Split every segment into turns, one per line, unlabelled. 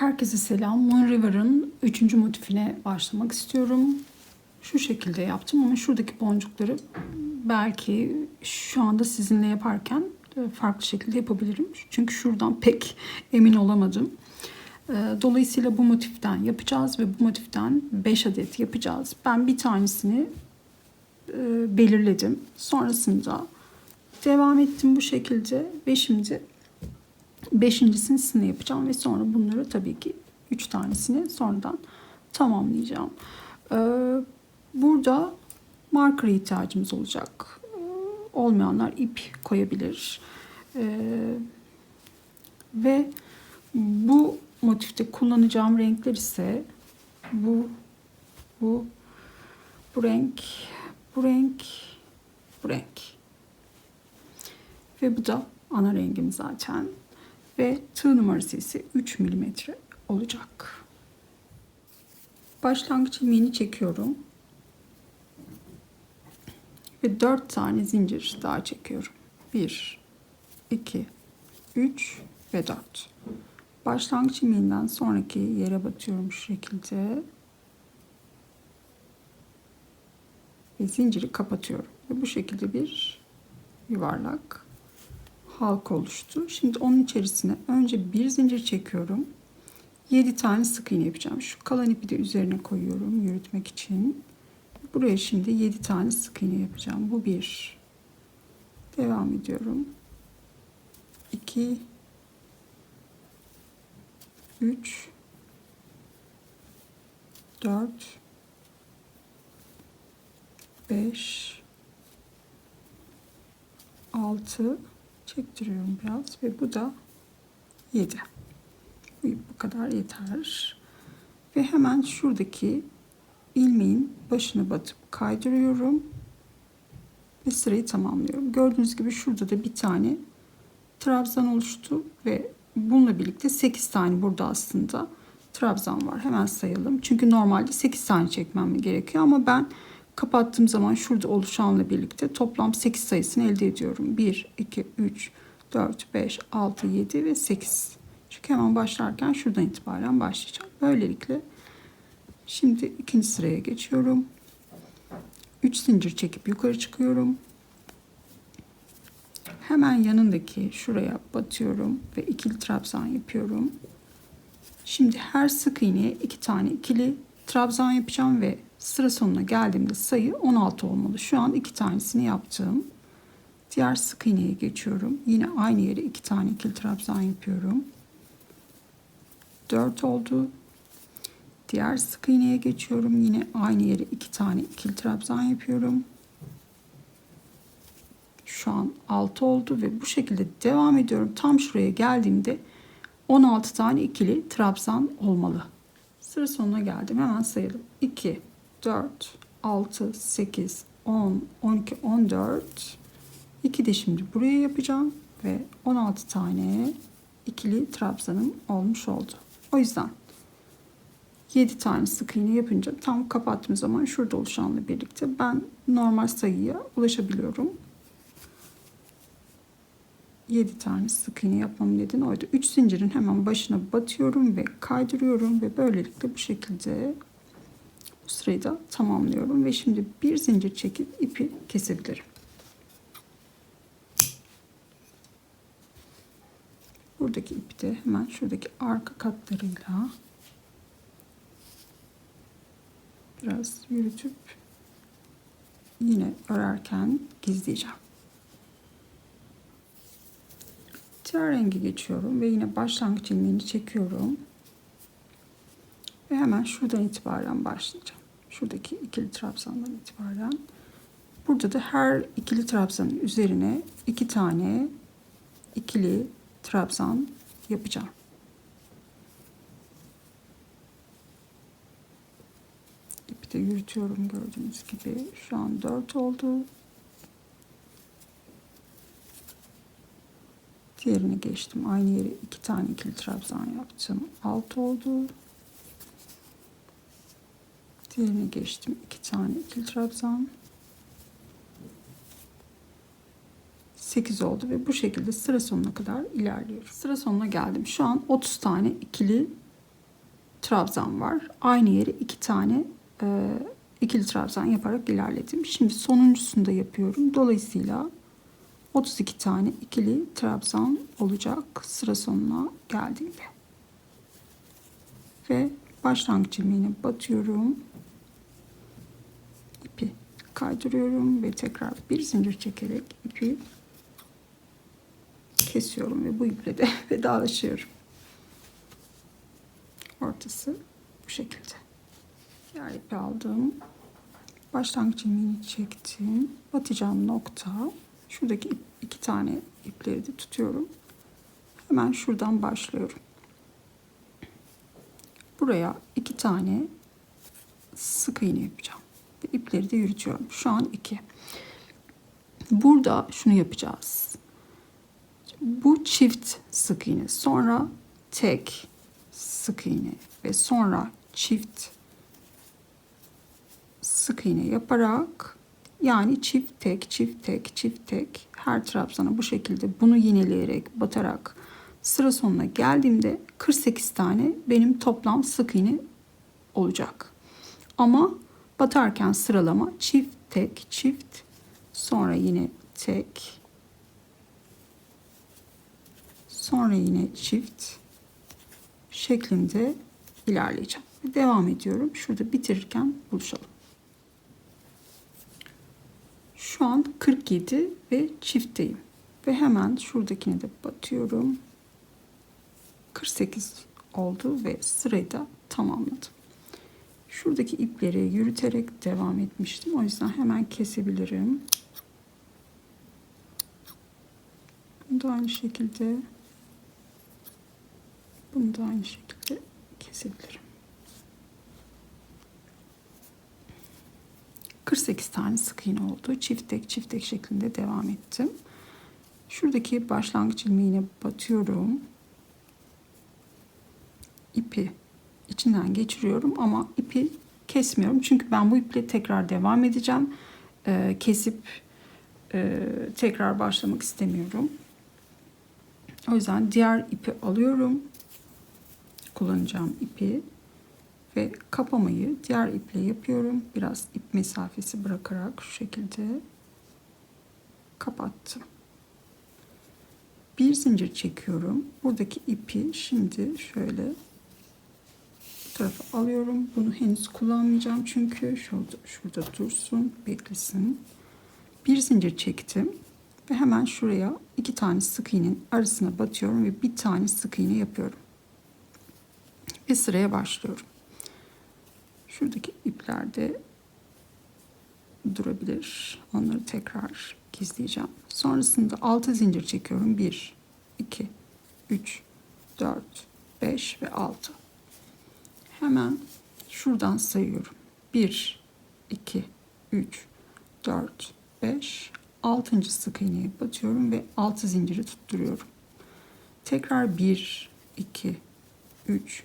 Herkese selam. Moon River'ın üçüncü motifine başlamak istiyorum. Şu şekilde yaptım ama şuradaki boncukları belki şu anda sizinle yaparken e, farklı şekilde yapabilirim. Çünkü şuradan pek emin olamadım. E, Dolayısıyla bu motiften yapacağız ve bu motiften 5 adet yapacağız. Ben bir tanesini e, belirledim. Sonrasında devam ettim bu şekilde ve şimdi beşincisini yapacağım ve sonra bunları tabii ki üç tanesini sonradan tamamlayacağım. Ee, burada marker ihtiyacımız olacak. Ee, olmayanlar ip koyabilir. Ee, ve bu motifte kullanacağım renkler ise bu, bu, bu renk, bu renk, bu renk. Ve bu da ana rengim zaten. Ve tığ numarası ise 3 mm olacak. Başlangıç ilmeğini çekiyorum. Ve 4 tane zincir daha çekiyorum. 1, 2, 3 ve 4. Başlangıç ilmeğinden sonraki yere batıyorum şu şekilde. Ve zinciri kapatıyorum. Ve bu şekilde bir yuvarlak halka oluştu. Şimdi onun içerisine önce bir zincir çekiyorum. 7 tane sık iğne yapacağım. Şu kalan ipi de üzerine koyuyorum yürütmek için. Buraya şimdi 7 tane sık iğne yapacağım. Bu bir. Devam ediyorum. 2 3 4 5 6 çektiriyorum biraz ve bu da 7. Bu, kadar yeter. Ve hemen şuradaki ilmeğin başına batıp kaydırıyorum ve sırayı tamamlıyorum. Gördüğünüz gibi şurada da bir tane trabzan oluştu ve bununla birlikte 8 tane burada aslında trabzan var. Hemen sayalım. Çünkü normalde 8 tane çekmem gerekiyor ama ben kapattığım zaman şurada oluşanla birlikte toplam 8 sayısını elde ediyorum. 1, 2, 3, 4, 5, 6, 7 ve 8. Çünkü hemen başlarken şuradan itibaren başlayacağım. Böylelikle şimdi ikinci sıraya geçiyorum. 3 zincir çekip yukarı çıkıyorum. Hemen yanındaki şuraya batıyorum ve ikili trabzan yapıyorum. Şimdi her sık iğneye iki tane ikili trabzan yapacağım ve sıra sonuna geldiğimde sayı 16 olmalı. Şu an iki tanesini yaptım. Diğer sık iğneye geçiyorum. Yine aynı yere iki tane ikili trabzan yapıyorum. 4 oldu. Diğer sık iğneye geçiyorum. Yine aynı yere iki tane ikili trabzan yapıyorum. Şu an 6 oldu ve bu şekilde devam ediyorum. Tam şuraya geldiğimde 16 tane ikili trabzan olmalı. Sıra sonuna geldim. Hemen sayalım. 2, 4, 6, 8, 10, 12, 14. 2 de şimdi buraya yapacağım. Ve 16 tane ikili trabzanım olmuş oldu. O yüzden 7 tane sık iğne yapınca tam kapattığım zaman şurada oluşanla birlikte ben normal sayıya ulaşabiliyorum. 7 tane sık iğne yapmam nedeni oydu. 3 zincirin hemen başına batıyorum ve kaydırıyorum ve böylelikle bu şekilde sırayı da tamamlıyorum ve şimdi bir zincir çekip ipi kesebilirim. Buradaki ipi de hemen şuradaki arka katlarıyla biraz yürütüp yine örerken gizleyeceğim. Diğer rengi geçiyorum ve yine başlangıç ilmeğini çekiyorum. Ve hemen şuradan itibaren başlayacağım. Şuradaki ikili trabzandan itibaren. Burada da her ikili trabzanın üzerine iki tane ikili trabzan yapacağım. İpi de yürütüyorum gördüğünüz gibi. Şu an 4 oldu. Diğerini geçtim. Aynı yere iki tane ikili trabzan yaptım. 6 oldu. Diğerini geçtim. iki tane ikili trabzan. 8 oldu ve bu şekilde sıra sonuna kadar ilerliyoruz. Sıra sonuna geldim. Şu an 30 tane ikili trabzan var. Aynı yere iki tane e, ikili trabzan yaparak ilerledim. Şimdi sonuncusunu da yapıyorum. Dolayısıyla 32 tane ikili trabzan olacak sıra sonuna geldiğimde. Ve başlangıç ilmeğine batıyorum. Kaydırıyorum ve tekrar bir zincir çekerek ipi kesiyorum ve bu iple de vedalaşıyorum. Ortası bu şekilde. Diğer ipi aldım. Başlangıç ilmeğini çektim. Batacağım nokta. Şuradaki iki tane ipleri de tutuyorum. Hemen şuradan başlıyorum. Buraya iki tane sık iğne yapacağım. Ve ipleri de yürütüyorum. Şu an iki. Burada şunu yapacağız. Bu çift sık iğne. Sonra tek sık iğne ve sonra çift sık iğne yaparak yani çift tek çift tek çift tek her trabzana bu şekilde bunu yineleyerek batarak sıra sonuna geldiğimde 48 tane benim toplam sık iğne olacak. Ama batarken sıralama çift tek çift sonra yine tek sonra yine çift şeklinde ilerleyeceğim. Devam ediyorum. Şurada bitirirken buluşalım. Şu an 47 ve çiftteyim. Ve hemen şuradakine de batıyorum. 48 oldu ve sırayı da tamamladım. Şuradaki ipleri yürüterek devam etmiştim. O yüzden hemen kesebilirim. Bunu da aynı şekilde bunu da aynı şekilde kesebilirim. 48 tane sık iğne oldu. Çift tek çift tek şeklinde devam ettim. Şuradaki başlangıç ilmeğine batıyorum. İpi içinden geçiriyorum ama ipi kesmiyorum. Çünkü ben bu iple tekrar devam edeceğim. Ee, kesip e, tekrar başlamak istemiyorum. O yüzden diğer ipi alıyorum. Kullanacağım ipi ve kapamayı diğer iple yapıyorum. Biraz ip mesafesi bırakarak şu şekilde kapattım. Bir zincir çekiyorum. Buradaki ipi şimdi şöyle bu tarafa alıyorum. Bunu henüz kullanmayacağım çünkü şurada, şurada dursun, beklesin. Bir zincir çektim ve hemen şuraya iki tane sık iğnenin arasına batıyorum ve bir tane sık iğne yapıyorum. Ve sıraya başlıyorum. Şuradaki iplerde durabilir. Onları tekrar gizleyeceğim. Sonrasında 6 zincir çekiyorum. 1, 2, 3, 4, 5 ve 6. Hemen şuradan sayıyorum. 1, 2, 3, 4, 5, 6. sık iğneye batıyorum ve 6 zinciri tutturuyorum. Tekrar 1, 2, 3,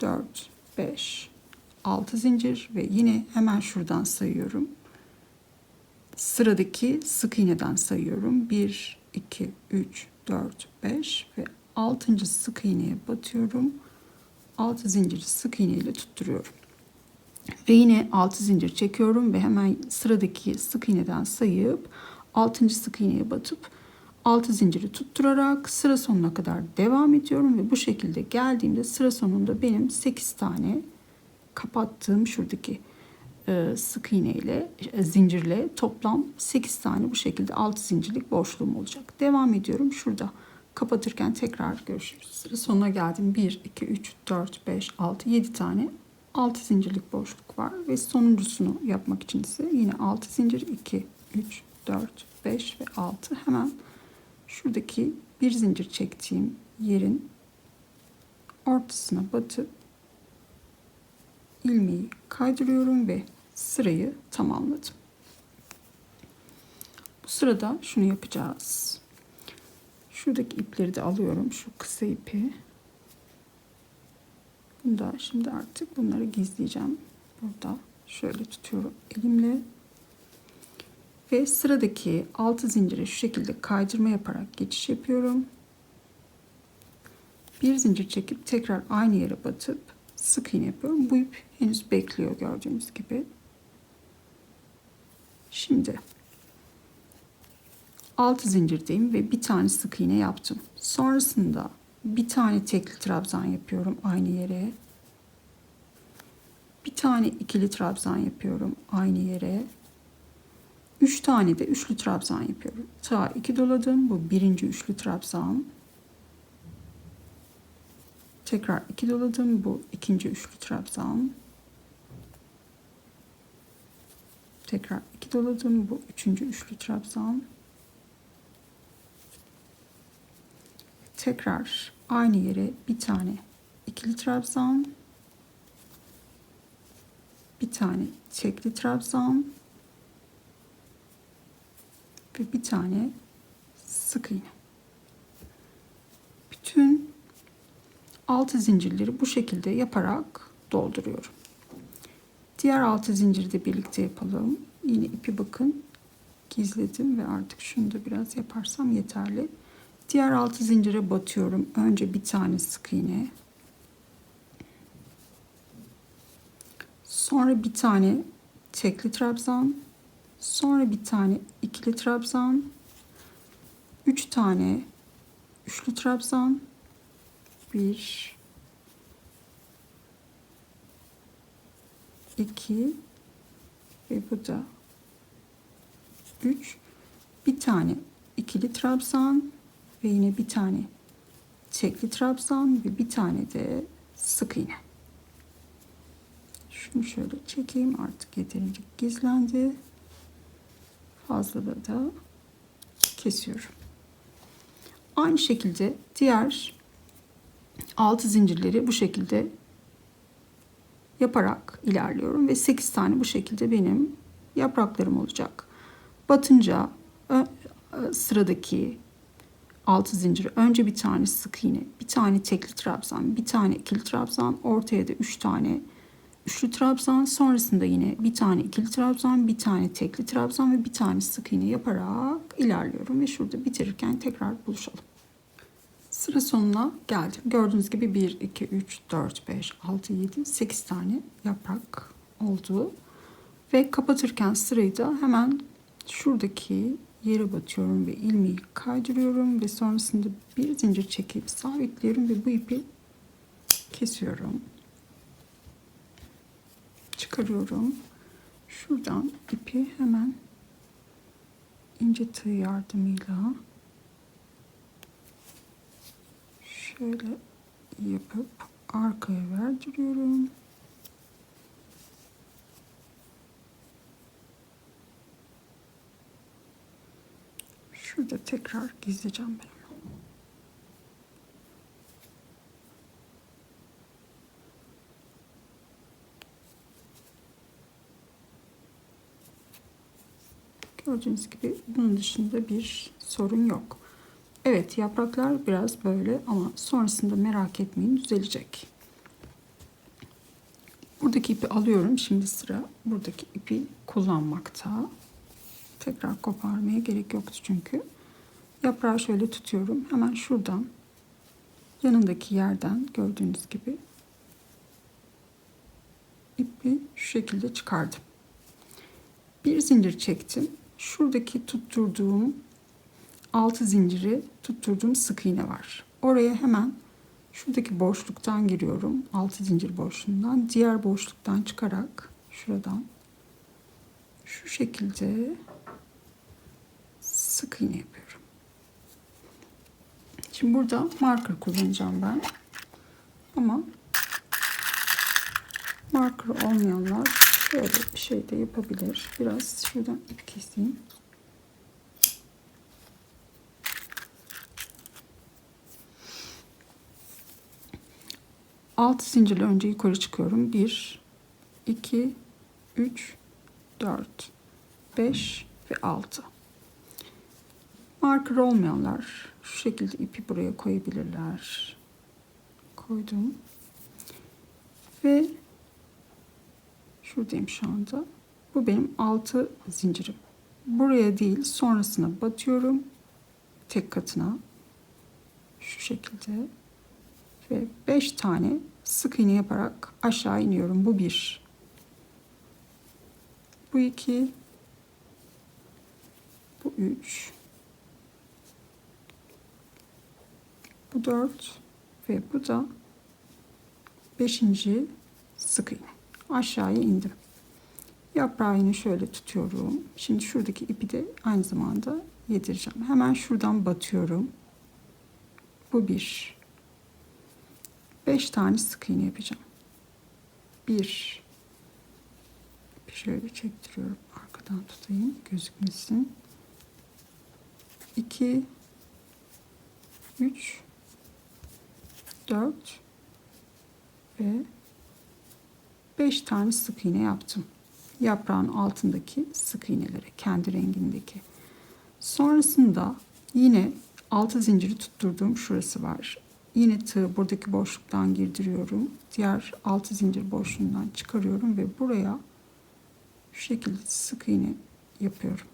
4, 5, 6 zincir ve yine hemen şuradan sayıyorum. Sıradaki sık iğneden sayıyorum. 1, 2, 3, 4, 5 ve 6. sık iğneye batıyorum. 6 zinciri sık iğne ile tutturuyorum. Ve yine 6 zincir çekiyorum ve hemen sıradaki sık iğneden sayıp 6. sık iğneye batıp 6 zinciri tutturarak sıra sonuna kadar devam ediyorum ve bu şekilde geldiğimde sıra sonunda benim 8 tane kapattığım şuradaki e, sık iğne ile e, zincirle toplam 8 tane bu şekilde 6 zincirlik boşluğum olacak. Devam ediyorum. Şurada kapatırken tekrar görüşürüz. Sıra sonuna geldim. 1, 2, 3, 4, 5, 6, 7 tane 6 zincirlik boşluk var. Ve sonuncusunu yapmak için ise yine 6 zincir 2, 3, 4, 5 ve 6. Hemen şuradaki bir zincir çektiğim yerin ortasına batıp ilmeği kaydırıyorum ve sırayı tamamladım. Bu sırada şunu yapacağız. Şuradaki ipleri de alıyorum. Şu kısa ipi. Bunda şimdi artık bunları gizleyeceğim. Burada şöyle tutuyorum elimle. Ve sıradaki altı zincire şu şekilde kaydırma yaparak geçiş yapıyorum. Bir zincir çekip tekrar aynı yere batıp sık iğne yapıyorum. Bu ip henüz bekliyor gördüğünüz gibi. Şimdi 6 zincirdeyim ve bir tane sık iğne yaptım. Sonrasında bir tane tekli trabzan yapıyorum aynı yere. Bir tane ikili trabzan yapıyorum aynı yere. Üç tane de üçlü trabzan yapıyorum. Ta iki doladım. Bu birinci üçlü trabzan. Tekrar iki doladım. Bu ikinci üçlü trabzan. Tekrar iki doladım. Bu üçüncü üçlü trabzan. Tekrar aynı yere bir tane ikili trabzan. Bir tane tekli trabzan. Ve bir tane sık iğne. Bütün altı zincirleri bu şekilde yaparak dolduruyorum. Diğer altı zinciri de birlikte yapalım. Yine ipi bakın gizledim ve artık şunu da biraz yaparsam yeterli. Diğer altı zincire batıyorum. Önce bir tane sık iğne. Sonra bir tane tekli trabzan. Sonra bir tane ikili trabzan. Üç tane üçlü trabzan. Bir, iki ve bu da üç. Bir tane ikili trabzan ve yine bir tane tekli trabzan ve bir tane de sık iğne. Şunu şöyle çekeyim artık yeterince gizlendi. Fazlalığı da kesiyorum. Aynı şekilde diğer altı zincirleri bu şekilde yaparak ilerliyorum ve 8 tane bu şekilde benim yapraklarım olacak. Batınca sıradaki altı zinciri önce bir tane sık iğne, bir tane tekli trabzan, bir tane ikili trabzan, ortaya da 3 tane üçlü trabzan, sonrasında yine bir tane ikili trabzan, bir tane tekli trabzan ve bir tane sık iğne yaparak ilerliyorum ve şurada bitirirken tekrar buluşalım. Sıra sonuna geldim. Gördüğünüz gibi 1, 2, 3, 4, 5, 6, 7, 8 tane yaprak oldu. Ve kapatırken sırayı da hemen şuradaki yere batıyorum ve ilmeği kaydırıyorum ve sonrasında bir zincir çekip sabitliyorum ve bu ipi kesiyorum. Çıkarıyorum. Şuradan ipi hemen ince tığ yardımıyla şöyle yapıp arkaya verdiriyorum. Şurada tekrar gizleyeceğim ben. Gördüğünüz gibi bunun dışında bir sorun yok. Evet yapraklar biraz böyle ama sonrasında merak etmeyin düzelecek. Buradaki ipi alıyorum. Şimdi sıra buradaki ipi kullanmakta. Tekrar koparmaya gerek yoktu çünkü. Yaprağı şöyle tutuyorum. Hemen şuradan yanındaki yerden gördüğünüz gibi ipi şu şekilde çıkardım. Bir zincir çektim. Şuradaki tutturduğum altı zinciri tutturduğum sık iğne var. Oraya hemen şuradaki boşluktan giriyorum. Altı zincir boşluğundan. Diğer boşluktan çıkarak şuradan şu şekilde sık iğne yapıyorum. Şimdi burada marker kullanacağım ben. Ama marker olmayanlar şöyle bir şey de yapabilir. Biraz şuradan ip keseyim. Altı zincirle önce yukarı çıkıyorum. 1 2 3 4 5 ve 6. Marker olmayanlar şu şekilde ipi buraya koyabilirler. Koydum. Ve şuradayım şu anda. Bu benim altı zincirim. Buraya değil sonrasına batıyorum. Tek katına. Şu şekilde. Ve beş tane sık iğne yaparak aşağı iniyorum. Bu bir. Bu iki. Bu üç. Bu dört. Ve bu da beşinci sık iğne. Aşağıya indim. Yaprağı yine şöyle tutuyorum. Şimdi şuradaki ipi de aynı zamanda yedireceğim. Hemen şuradan batıyorum. Bu bir. Beş tane sık iğne yapacağım. Bir şöyle çektiriyorum. Arkadan tutayım. Gözükmesin. İki. Üç. Dört. Ve beş tane sık iğne yaptım. Yaprağın altındaki sık iğneleri. Kendi rengindeki. Sonrasında yine altı zinciri tutturduğum şurası var. Yine tığ buradaki boşluktan girdiriyorum. Diğer altı zincir boşluğundan çıkarıyorum ve buraya şu şekilde sık iğne yapıyorum.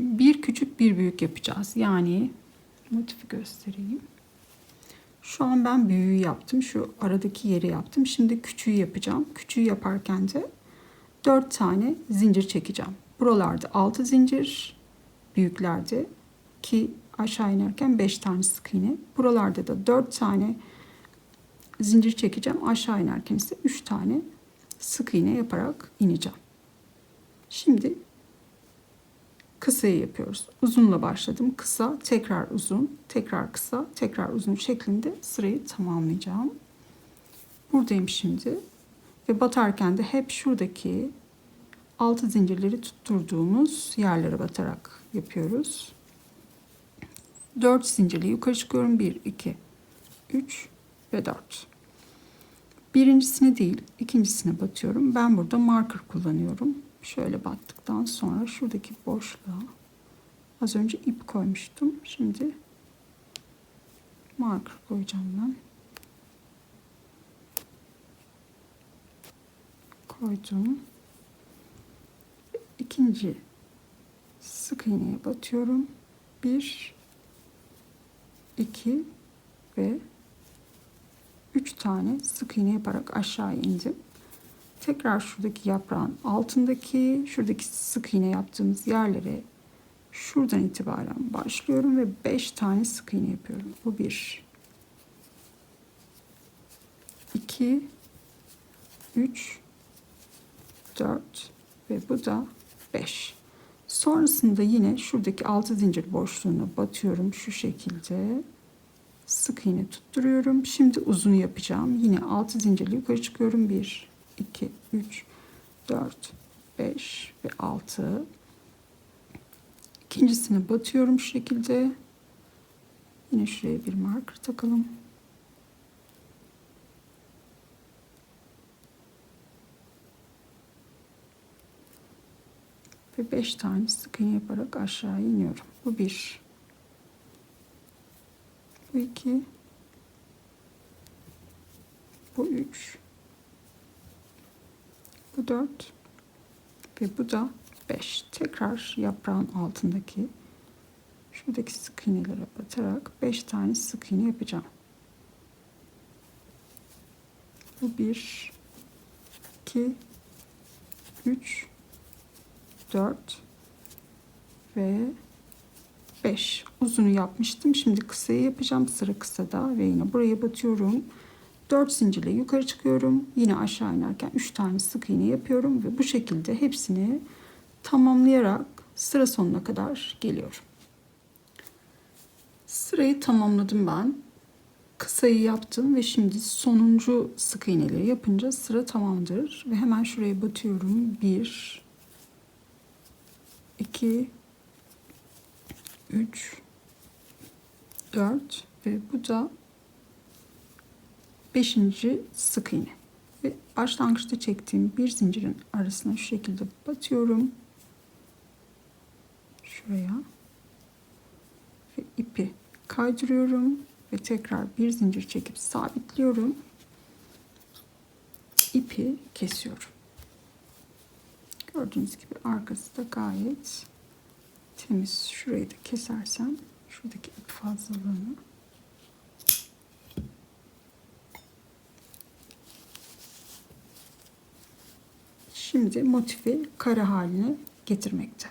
Bir küçük bir büyük yapacağız. Yani motifi göstereyim. Şu an ben büyüğü yaptım. Şu aradaki yeri yaptım. Şimdi küçüğü yapacağım. Küçüğü yaparken de 4 tane zincir çekeceğim. Buralarda 6 zincir, büyüklerde ki aşağı inerken 5 tane sık iğne. Buralarda da 4 tane zincir çekeceğim. Aşağı inerken ise 3 tane sık iğne yaparak ineceğim. Şimdi kısayı yapıyoruz. Uzunla başladım. Kısa, tekrar uzun, tekrar kısa, tekrar uzun şeklinde sırayı tamamlayacağım. Buradayım şimdi. Ve batarken de hep şuradaki altı zincirleri tutturduğumuz yerlere batarak yapıyoruz. 4 zincirli yukarı çıkıyorum. 1, 2, 3 ve 4. Birincisini değil, ikincisine batıyorum. Ben burada marker kullanıyorum. Şöyle battıktan sonra şuradaki boşluğa az önce ip koymuştum. Şimdi marker koyacağım ben. Koydum. İkinci sık iğneye batıyorum. Bir, iki ve üç tane sık iğne yaparak aşağı indim. Tekrar şuradaki yaprağın altındaki şuradaki sık iğne yaptığımız yerlere şuradan itibaren başlıyorum ve 5 tane sık iğne yapıyorum. Bu bir, iki, üç, dört ve bu da 5. Sonrasında yine şuradaki 6 zincir boşluğuna batıyorum şu şekilde. Sık iğne tutturuyorum. Şimdi uzun yapacağım. Yine 6 zincirle yukarı çıkıyorum. 1 2 3 4 5 ve 6. İkincisine batıyorum şu şekilde. Yine şuraya bir marker takalım. ve 5 tane sık iğne yaparak aşağı iniyorum. Bu bir. Bu iki. Bu üç. Bu dört. Ve bu da beş. Tekrar yaprağın altındaki şuradaki sık iğnelere batarak beş tane sık iğne yapacağım. Bu bir, iki, üç, 4 ve 5 uzunu yapmıştım. Şimdi kısayı yapacağım. Sıra kısada ve yine buraya batıyorum. 4 zincirle yukarı çıkıyorum. Yine aşağı inerken 3 tane sık iğne yapıyorum ve bu şekilde hepsini tamamlayarak sıra sonuna kadar geliyorum. Sırayı tamamladım ben. Kısayı yaptım ve şimdi sonuncu sık iğneleri yapınca sıra tamamdır. Ve hemen şuraya batıyorum. 1 2 3 4 ve bu da 5. sık iğne. Ve başlangıçta çektiğim bir zincirin arasına şu şekilde batıyorum. Şuraya. Ve ipi kaydırıyorum ve tekrar bir zincir çekip sabitliyorum. İpi kesiyorum. Gördüğünüz gibi arkası da gayet temiz. Şurayı da kesersem şuradaki ip fazlalığını Şimdi motifi kare haline getirmekte.